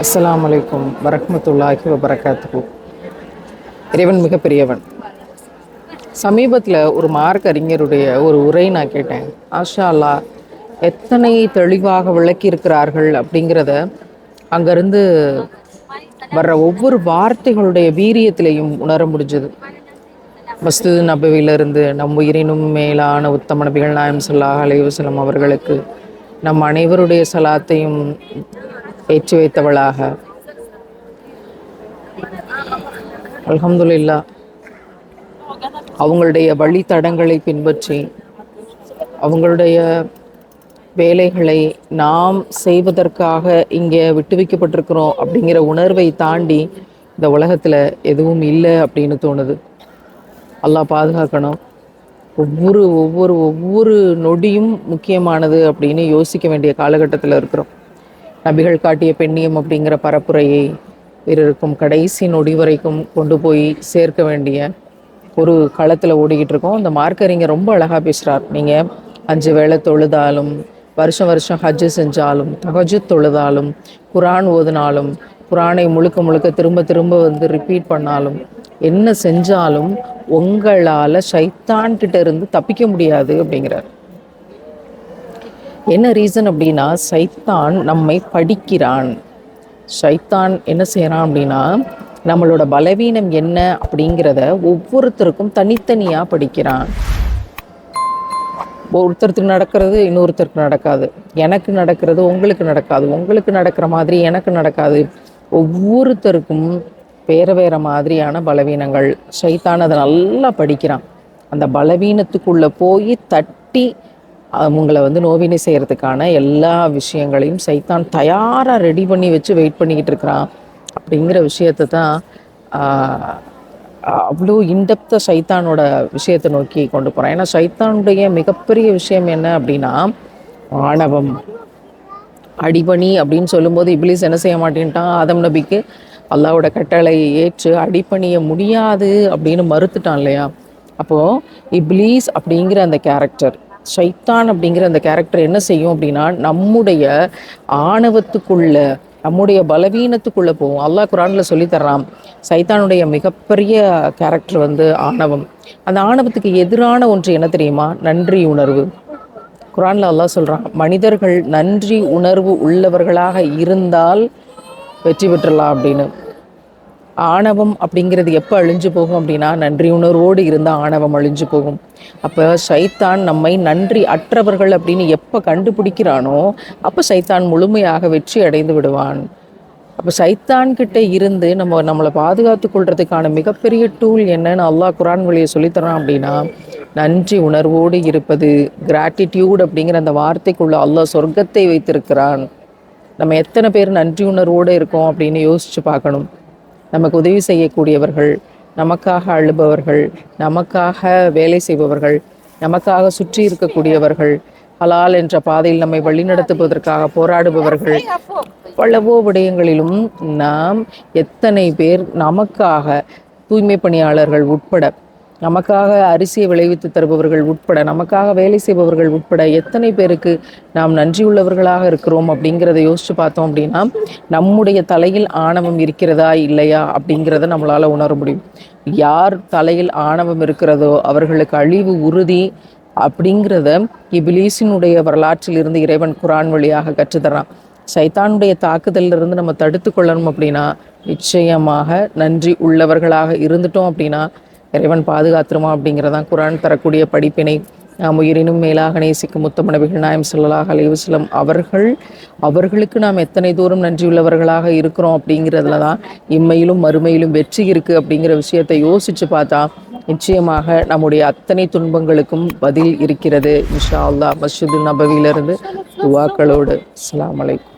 அஸ்லாம் வலைக்கும் வரமத்துல்லாஹி வபரகாத்து இறைவன் மிகப்பெரியவன். சமீபத்தில் ஒரு மார்க் அறிஞருடைய ஒரு உரை நான் கேட்டேன். ஆஷா அல்லா எத்தனை தெளிவாக விளக்கியிருக்கிறார்கள் அப்படிங்கிறத அங்கேருந்து வர்ற ஒவ்வொரு வார்த்தைகளுடைய வீரியத்திலையும் உணர முடிஞ்சது. மஸ்து நபவிலிருந்து நம் உயிரினும் மேலான உத்தம நபிகள் நாயம் சொல்லாஹ் அலைவசலம் அவர்களுக்கு நம் அனைவருடைய சலாத்தையும் ஏற்றி வைத்தவளாக. அலமதுல்லா அவங்களுடைய வழித்தடங்களை பின்பற்றி அவங்களுடைய வேலைகளை நாம் செய்வதற்காக இங்கே விட்டு வைக்கப்பட்டிருக்கிறோம் அப்படிங்கிற உணர்வை தாண்டி இந்த உலகத்தில் எதுவும் இல்லை அப்படின்னு தோணுது. அல்லாஹ் பாதுகாக்கணும். ஒவ்வொரு ஒவ்வொரு ஒவ்வொரு நொடியும் முக்கியமானது அப்படின்னு யோசிக்க வேண்டிய காலகட்டத்தில் இருக்கிறோம். நபிகள் காட்டிய பெண்ணியம் அப்படிங்கிற பரப்புரையை பிறருக்கும் கடைசி நொடி வரைக்கும் கொண்டு போய் சேர்க்க வேண்டிய ஒரு களத்தில் ஓடிக்கிட்டு இருக்கோம். அந்த மார்க்கரிங்க ரொம்ப அழகாக பேசுகிறார் நீங்கள் அஞ்சு வேளை தொழுதாலும் வருஷம் வருஷம் ஹஜ்ஜு செஞ்சாலும் தகஜு தொழுதாலும் குரான் ஓதினாலும் குரானை முழுக்க முழுக்க திரும்ப திரும்ப வந்து ரிப்பீட் பண்ணாலும் என்ன செஞ்சாலும் உங்களால் சைத்தான்கிட்ட இருந்து தப்பிக்க முடியாது அப்படிங்கிறார். என்ன ரீசன் அப்படின்னா சைத்தான் நம்மை படிக்கிறான். சைத்தான் என்ன செய்கிறான் அப்படின்னா நம்மளோட பலவீனம் என்ன அப்படிங்கிறத ஒவ்வொருத்தருக்கும் தனித்தனியாக படிக்கிறான். ஒருத்தருக்கு நடக்கிறது இன்னொருத்தருக்கு நடக்காது. எனக்கு நடக்கிறது உங்களுக்கு நடக்காது. உங்களுக்கு நடக்கிற மாதிரி எனக்கு நடக்காது. ஒவ்வொருத்தருக்கும் வேறு வேறு மாதிரியான பலவீனங்கள். சைத்தான் அதை நல்லா படிக்கிறான். அந்த பலவீனத்துக்குள்ளே போய் தட்டி அவங்கள வந்து நோவினை செய்கிறதுக்கான எல்லா விஷயங்களையும் சைத்தான் தயாராக ரெடி பண்ணி வச்சு வெயிட் பண்ணிக்கிட்டு இருக்கிறான். அப்படிங்கிற விஷயத்தை தான் அவ்வளோ இன்டெப்த்தை சைத்தானோட விஷயத்தை நோக்கி கொண்டு போகிறான் ஏன்னா சைத்தானுடைய மிகப்பெரிய விஷயம் என்ன அப்படின்னா ஆணவம். அடிபணி அப்படின்னு சொல்லும்போது இப்ளீஸ் என்ன செய்ய மாட்டேன்ட்டான்? ஆதம் நபிக்கு அல்லாவோட கட்டளையை ஏற்று அடிபணிய முடியாது அப்படின்னு மறுத்துட்டான் இல்லையா? அப்போது இப்ளீஸ் அப்படிங்கிற அந்த கேரக்டர் சைத்தான் அப்படிங்கிற அந்த கேரக்டர் என்ன செய்யும் அப்படின்னா நம்முடைய ஆணவத்துக்குள்ள நம்முடைய பலவீனத்துக்குள்ளே போகும். அல்லாஹ் குரானில் சொல்லித்தர்றான் சைத்தானுடைய மிகப்பெரிய கேரக்டர் வந்து ஆணவம். அந்த ஆணவத்துக்கு எதிரான ஒன்று என்ன தெரியுமா? நன்றி உணர்வு. குரானில் அல்லாஹ் சொல்கிறான் மனிதர்கள் நன்றி உணர்வு உள்ளவர்களாக இருந்தால் வெற்றி பெற்றலாம் அப்படின்னு. ஆணவம் அப்படிங்கிறது எப்போ அழிஞ்சு போகும் அப்படின்னா நன்றி உணர்வோடு இருந்தால் ஆணவம் அழிஞ்சு போகும். அப்போ சைத்தான் நம்மை நன்றி அற்றவர்கள் அப்படின்னு எப்போ கண்டுபிடிக்கிறானோ அப்போ சைத்தான் முழுமையாக வெற்றி அடைந்து விடுவான். அப்போ சைத்தான் கிட்ட இருந்து நம்ம நம்மளை பாதுகாத்து கொள்றதுக்கான மிகப்பெரிய டூல் என்னன்னு அல்லாஹ் குரான் வழியை சொல்லித்தரான் அப்படின்னா நன்றி உணர்வோடு இருப்பது கிராட்டிடியூட் அப்படிங்கிற அந்த வார்த்தைக்குள்ள அல்லாஹ் சொர்க்கத்தை வைத்திருக்கிறான். நம்ம எத்தனை பேர் நன்றி உணர்வோடு இருக்கோம் அப்படின்னு யோசித்து பார்க்கணும். நமக்கு உதவி செய்யக்கூடியவர்கள் நமக்காக அழுபவர்கள் நமக்காக வேலை செய்பவர்கள் நமக்காக சுற்றி இருக்கக்கூடியவர்கள் ஹலால் என்ற பாதையில் நம்மை வழிநடத்துவதற்காக போராடுபவர்கள். பலவோ விடயங்களிலும் நாம் எத்தனை பேர் நமக்காக தூய்மை பணியாளர்கள் உட்பட நமக்காக அரிசியை விளைவித்து தருபவர்கள் உட்பட நமக்காக வேலை செய்பவர்கள் உட்பட எத்தனை பேருக்கு நாம் நன்றியுள்ளவர்களாக இருக்கிறோம் அப்படிங்கிறத யோசிச்சு பார்த்தோம் அப்படின்னா நம்முடைய தலையில் ஆணவம் இருக்கிறதா இல்லையா அப்படிங்கிறத நம்மளால் உணர முடியும். யார் தலையில் ஆணவம் இருக்கிறதோ அவர்களுக்கு அழிவு உறுதி அப்படிங்கிறத இபிலீசினுடைய வரலாற்றில் இருந்து இறைவன் குரான் வழியாக கற்றுத்தரான். சைத்தானுடைய தாக்குதலிருந்து நம்ம தடுத்து கொள்ளணும் அப்படின்னா நிச்சயமாக நன்றி உள்ளவர்களாக இருந்துட்டோம் அப்படின்னா இறைவன் பாதுகாத்துருமா அப்படிங்கிறதான் குரான் தரக்கூடிய படிப்பினை நாம் உயிரினும் மேலாக நேசிக்கும் முத்தம நபிகள் நாயம் ஸல்லல்லாஹு அலைவசலம் அவர்கள் அவர்களுக்கு நாம் எத்தனை தூரம் நன்றியுள்ளவர்களாக இருக்கிறோம் அப்படிங்கிறதுல தான் இம்மையிலும் மறுமையிலும் வெற்றி இருக்கு அப்படிங்கிற விஷயத்தை யோசித்து பார்த்தா நிச்சயமாக நம்முடைய அத்தனை துன்பங்களுக்கும் பதில் இருக்கிறது. இன்ஷா அல்லா மஸ்ஜிது நபவியிலிருந்து துவாக்களோடு. அஸ்ஸலாமு அலைக்கும்.